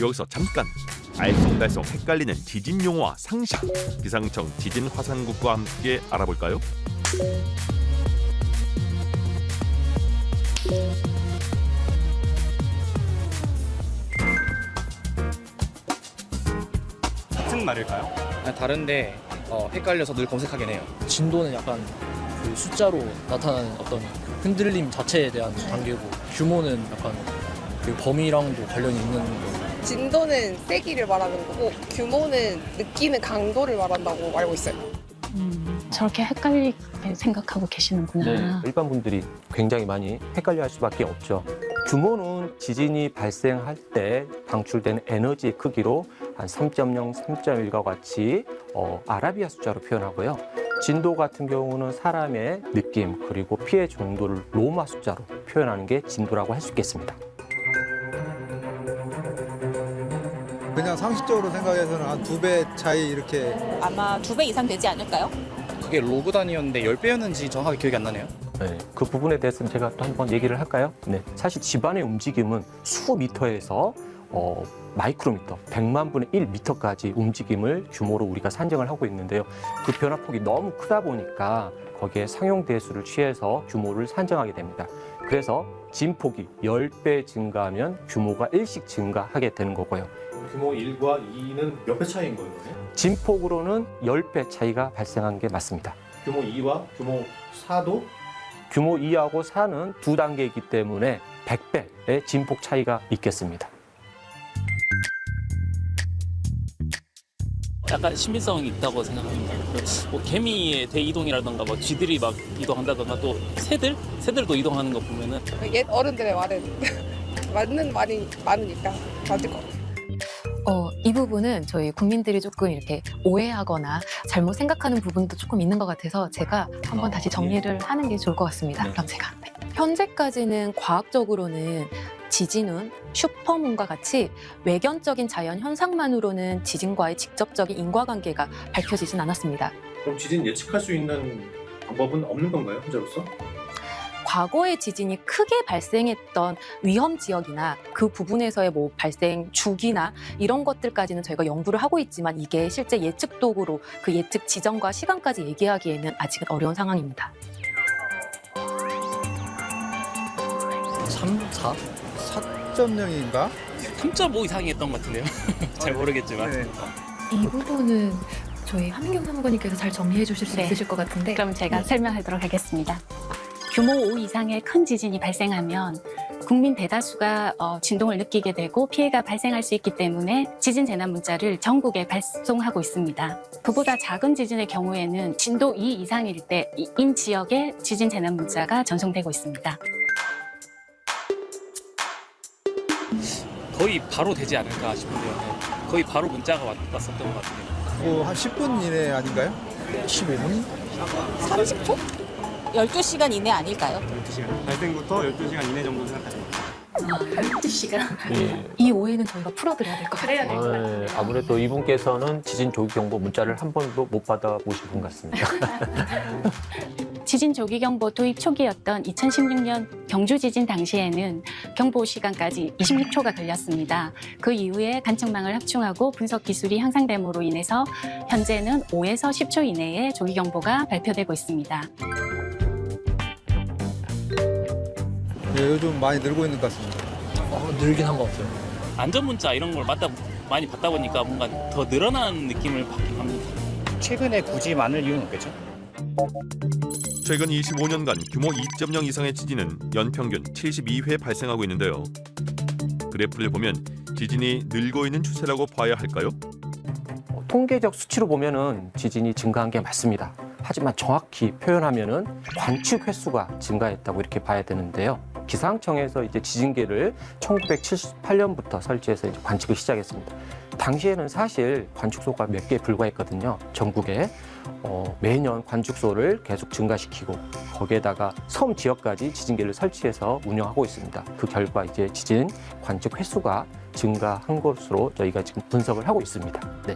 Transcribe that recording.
여기서 잠깐 알쏭달쏭 헷갈리는 지진 용어와 상식 기상청 지진 화산국과 함께 알아볼까요? 같은 말일까요? 아, 다른데 어, 헷갈려서 늘 검색하긴 해요. 진도는 약간 그 숫자로 나타나는 어떤 흔들림 자체에 대한 단계고 규모는 약간 그 범위랑도 관련이 있는 거고 진도는 세기를 말하는 거고 규모는 느끼는 강도를 말한다고 알고 있어요. 음, 저렇게 헷갈리게 생각하고 계시는구나. 네, 일반 분들이 굉장히 많이 헷갈려 할 수밖에 없죠. 규모는 지진이 발생할 때 방출되는 에너지의 크기로 한 3.0, 3.1과 같이 어, 아라비아 숫자로 표현하고요. 진도 같은 경우는 사람의 느낌 그리고 피해 정도를 로마 숫자로 표현하는 게 진도라고 할 수 있겠습니다. 그냥 상식적으로 생각해서는 한 두 배 차이 이렇게 아마 두 배 이상 되지 않을까요? 그게 로그 단위였는데 10배였는지 정확하게 기억이 안 나네요. 네, 그 부분에 대해서는 제가 또 한번 얘기를 할까요? 네, 사실 집안의 움직임은 수 미터에서 어, 마이크로미터, 100만 분의 1 미터까지 움직임을 규모로 우리가 산정을 하고 있는데요. 그 변화폭이 너무 크다 보니까 거기에 상용 대수를 취해서 규모를 산정하게 됩니다. 그래서 진폭이 10배 증가하면 규모가 일씩 증가하게 되는 거고요. 규모 1과 2는 몇 배 차이인 거예요? 진폭으로는 10배 차이가 발생한 게 맞습니다. 규모 2와 규모 4도 규모 2하고 4는 두 단계이기 때문에 100배의 진폭 차이가 있겠습니다. 약간 신빙성이 있다고 생각합니다. 뭐 개미의 대이동이라던가 뭐 쥐들이 막 이동한다던가 또 새들 새들도 이동하는 거 보면은 옛 어른들의 말은 맞는 말이 많으니까 맞을 것 같아요. 어, 이 부분은 저희 국민들이 조금 이렇게 오해하거나 잘못 생각하는 부분도 조금 있는 것 같아서 제가 한번 어, 다시 정리를 하는 게 좋을 것 같습니다. 네. 그럼 제가 네. 현재까지는 과학적으로는 지진은 슈퍼문과 같이 외견적인 자연 현상만으로는 지진과의 직접적인 인과관계가 밝혀지진 않았습니다. 그럼 지진 예측할 수 있는 방법은 없는 건가요? 현재로서? 과거의 지진이 크게 발생했던 위험 지역이나 그 부분에서의 뭐 발생 주기나 이런 것들까지는 저희가 연구를 하고 있지만 이게 실제 예측 도구로 그 예측 지점과 시간까지 얘기하기에는 아직은 어려운 상황입니다. 3, 4? 4.0인가? 3.5 이상이 했던 것 같은데요. 잘 모르겠지만. 네. 이 부분은 저희 한민경 사무관님께서 잘 정리해 주실 수 네. 있으실 것 같은데 그럼 제가 설명하도록 하겠습니다. 규모 5 이상의 큰 지진이 발생하면 국민 대다수가 어, 진동을 느끼게 되고 피해가 발생할 수 있기 때문에 지진 재난 문자를 전국에 발송하고 있습니다. 그보다 작은 지진의 경우에는 진도 2 이상일 때인 지역에 지진 재난 문자가 전송되고 있습니다. 거의 바로 되지 않을까 싶은데요. 네. 거의 바로 문자가 왔, 왔었던 것 같은데요. 뭐한 10분 이내 아닌가요? 11분? 30초? 12시간 이내 아닐까요? 12시간. 발생부터 12시간 이내 정도 생각하십니다. 12시간. 예, 이 오해는 저희가 풀어드려야 될 것 같아요. 네, 아무래도 이분께서는 지진 조기 경보 문자를 한 번도 못 받아보신 분 같습니다. 지진 조기 경보 도입 초기였던 2016년 경주 지진 당시에는 경보 시간까지 26초가 걸렸습니다. 그 이후에 관측망을 합충하고 분석 기술이 향상됨으로 인해서 현재는 5에서 10초 이내에 조기 경보가 발표되고 있습니다. 네, 요즘 많이 늘고 있는 것 같습니다. 어, 늘긴 한 것 같아요. 안전 문자 이런 걸 맞다 많이 받다 보니까 뭔가 더 늘어나는 느낌을 받긴 합니다. 최근에 굳이 많을 이유는 없겠죠? 최근 25년간 규모 2.0 이상의 지진은 연평균 72회 발생하고 있는데요. 그래프를 보면 지진이 늘고 있는 추세라고 봐야 할까요? 어, 통계적 수치로 보면은 지진이 증가한 게 맞습니다. 하지만 정확히 표현하면은 관측 횟수가 증가했다고 이렇게 봐야 되는데요. 기상청에서 이제 지진계를 1978년부터 설치해서 이제 관측을 시작했습니다. 당시에는 사실 관측소가 몇 개에 불과했거든요. 전국에 어, 매년 관측소를 계속 증가시키고 거기에다가 섬 지역까지 지진계를 설치해서 운영하고 있습니다. 그 결과 이제 지진 관측 횟수가 증가한 것으로 저희가 지금 분석을 하고 있습니다. 네.